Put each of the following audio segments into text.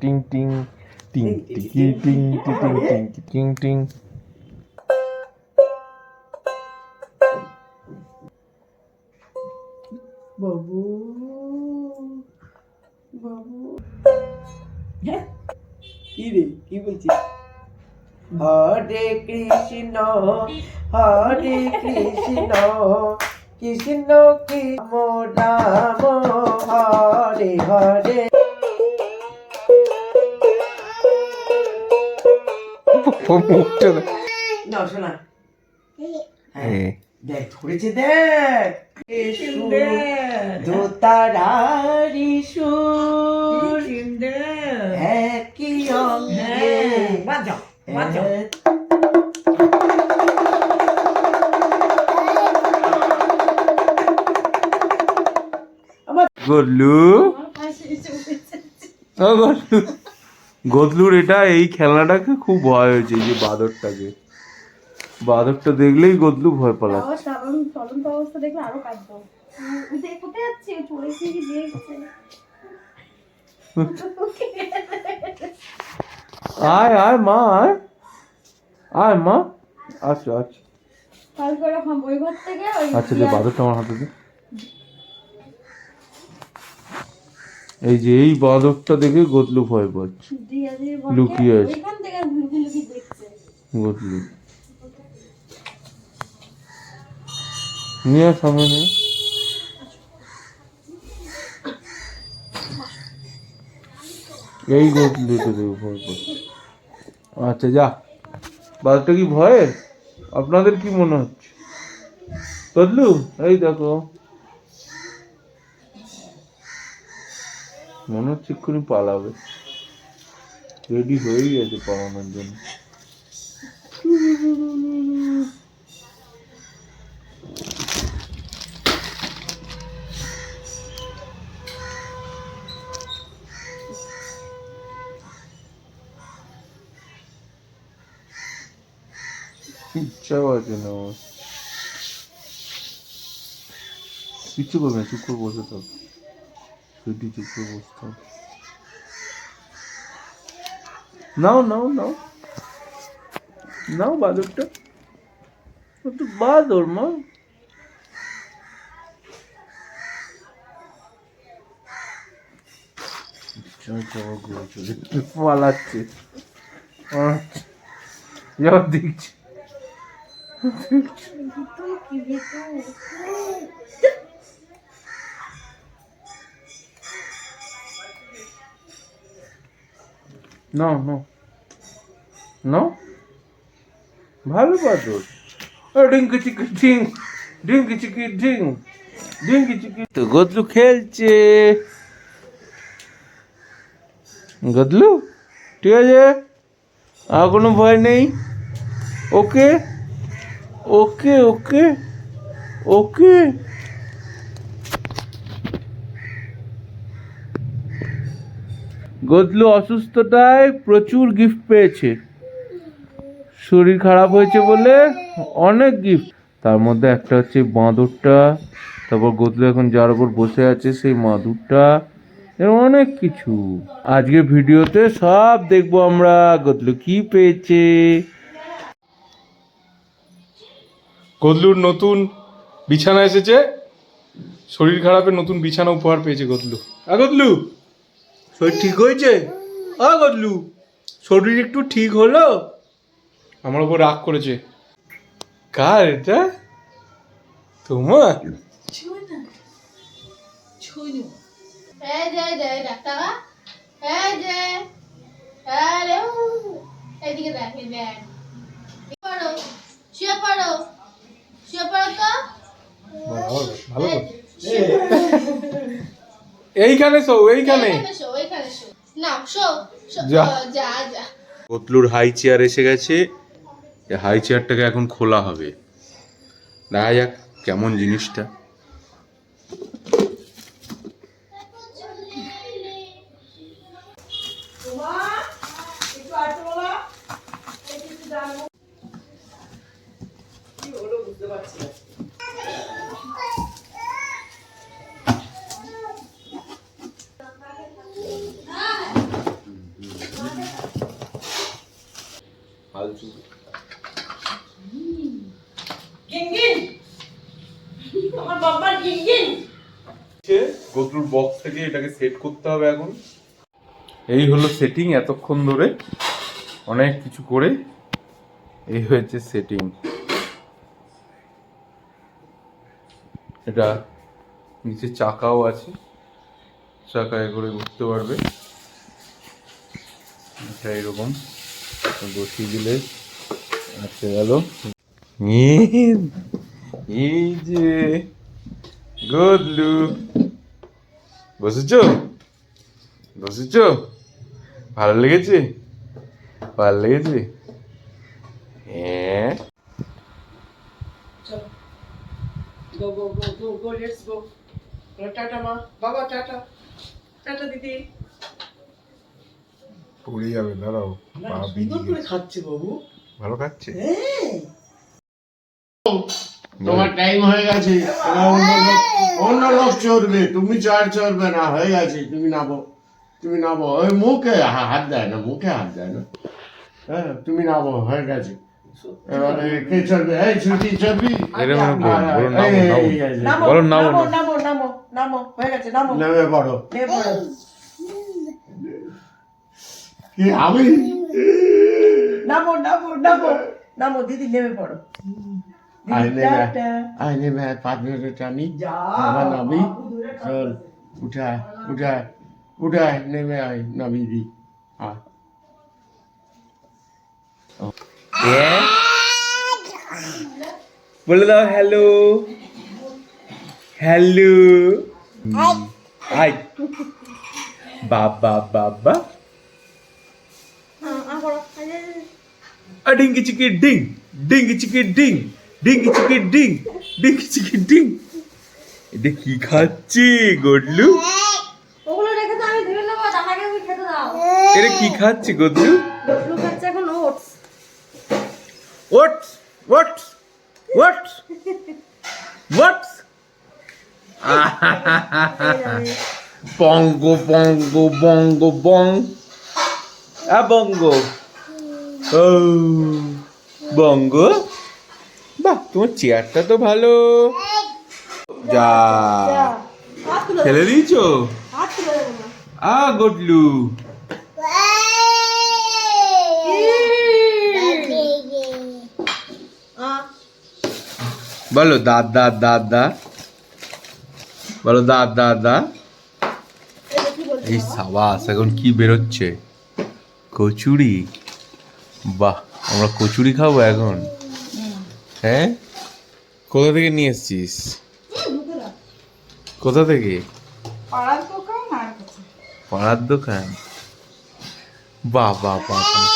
টিং টিং টিং টিকি টিং টিং টিং টিং টিং বাবু বাবু হ্যাঁ কি রে কি বলছিস হরে কৃষ্ণ হরে কৃষ্ণ কৃষ্ণ কৃষ্ণ রাম হরে হরে মুখটা দেখ। না শোনা হ্যাঁ দেখ ধরেছে দেখ। দোতারারি সুর। একই অঙ্গে। বাজাও এক গল্লু? ও গল্লু। গদলুর এটা এই খেলনাটাকে খুব ভয় হয়েছে এই যে বাদরটাকে। বাদরটা দেখলেই গদলু ভয় পালাচ্ছে। আবার চলন্ত অবস্থা দেখলে আরও কাঁদবো। কোথায় যাচ্ছে? চলে কি আয় আয় মা আয়। আয় মা। আচ্ছা আচ্ছা। আচ্ছা বাদরটা আমার হাতে দে। এই যে এই বাদরটা দেখে গদলু ভয় পাচ্ছে। লুকিয়ে আছে। গদলু নিয়ে সামনে এই গদলু তো দেখে ভয় পাচ্ছে। আচ্ছা যা। বাদরটা কি ভয়ের? আপনাদের কি মনে হচ্ছে? গদলু এই দেখো। মনে হচ্ছে এক্ষুনি পালাবে। রেডি হয়েই গেছে পালানোর জন্য। ইচ্ছাও আছে না কিচ্ছু করবে চুপ করে বসে থাক। বসে থাক নাও নাও নাও। নাও বাদরটা তো বাদর মা। পালাচ্ছে। যাও দেখছি। ভিতর? নাও নাও নাও ভালো ও ডিঙ্কি চিকি ডিং, ডিঙ্কি চিকি ডিং, ডিঙ্কি চিকি। তো গদলু খেলছে। গদলু, ঠিক আছে? আর কোনো ভয় নেই? ওকে? ওকে ওকে? ওকে? গদলু অসুস্থতায় প্রচুর গিফট পেয়েছে। শরীর খারাপ হয়েছে বলে অনেক গিফট তার মধ্যে একটা হচ্ছে বাঁদরটা, তারপর গদলু এখন যার উপর বসে আছে সেই মাদুরটা এর অনেক কিছু। আজকে ভিডিওতে সব দেখব আমরা, গদলু কি পেয়েছে। গদলুর নতুন বিছানা এসেছে। শরীর খারাপের নতুন বিছানা উপহার পেয়েছে গদলু। আ গদলু! শরীর ঠিক হয়েছে? আ গদলু শরীর একটু ঠিক হলো? আমার উপর রাগ করেছে। কার এটা? তোমার? এদিকে দেখ দেখ। পড়ো শুয়ে পড়ো শুয়ে পড়ো তো। ভালো ভালো করে। এইখানে শো এইখানে। না শো শো যা। যা যা। গতলুর হাই চেয়ার এসে গেছে। এই হাই চেয়ারটাকে এখন খোলা হবে। দেখা যাক কেমন জিনিসটা কি হলো বুঝতে পারছি না গদ্রুর বক্স থেকে এটাকে সেট করতে হবে এখন। এই হলো সেটিং এতক্ষণ ধরে। অনেক কিছু করে এই হয়েছে সেটিং এটা নিচে চাকাও আছে। চাকায় করে ঘুরতে পারবে। এটা এরকম। বসিয়ে দিলে আচ্ছা গেল গদলু বসেছ? বসেছ? ভালো লেগেছে? ভালো লেগেছে হ্যাঁ টাটা, মা। বাবা, টাটা। টাটা, দিদি। পড়ে যাবে দাঁড়াও সুন্দর করে খাচ্ছে বাবু। ভালো খাচ্ছে? হ্যাঁ। তোমার টাইম হয়ে গেছে। অন্য লোক অন্য লোক চড়বে। তুমি চার চড়বে না হয়ে গেছে। তুমি নাবো তুমি নাবো ওই মুখে হাত দেয় না মুখে হাত দেয় না। হ্যাঁ তুমি নাবো হয়ে গেছে। এবারে কে চড়বে? এই ছুটি চড়বি বলো নামো, নামো। নামো নামো, নামো নামো। নামো নামো নামো হয়ে গেছে নামো। নেমে পড়ো। নে পড়ো। আমি? নামো নামো নামো নামো দিদি নেমে পড়ো। পাঁচ মিনিটের টানি চল উঠায় উঠায় উঠায় নেমে আয় নাবি দি। আয়। বলে দাও হ্যালো। হ্যালো। হাই। বাবা বাবা হ্যাঁ, আ করো আরে, আ ডিঙ্গি চিকি ডিং ডিঙ্গি চিকি ডিং ডিঙ্গি চিকি ডিং ডিঙ্গি চিকি ডিং এটা কি খাচ্ছি গডলু ওগুলো রেখে তো আমি ধুয়ে নেব দাদাকে ওই খেতে দাও। এটা কি খাচ্ছি গদলু গটলু খাচ্ছে এখন oats. What what what what পঙ্গ পঙ্গ বঙ্গ বং আ বঙ্গ ও, বঙ্গ? বাহ, তোমার চেয়ারটা তো ভালো। যা, ফেলে দিয়েছ? আ গডলু বলো, দাদ দাদ। দাদ দা বলো, দাদ দাদ। দা এই সাবাস, এখন কি বেরোচ্ছে? কচুরি। বাহ আমরা কচুরি খাব এখন। হ্যাঁ? কোথা থেকে নিয়ে এসছিস? কোথা থেকে? পাড়ার দোকান বাহ বাহ বাহ বাহ।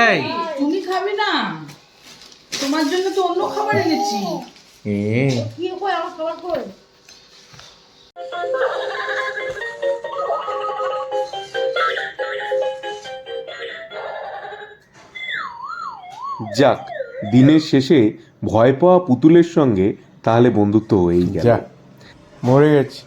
এই! তুমি খাবে না। তোমার জন্য তো অন্য খাবার এনেছি। এ। কি কই আমার খাবার কই? যাক দিনের শেষে ভয় পাওয়া পুতুলের সঙ্গে তাহলে বন্ধুত্ব হয়েই গেল। মরে গেছি।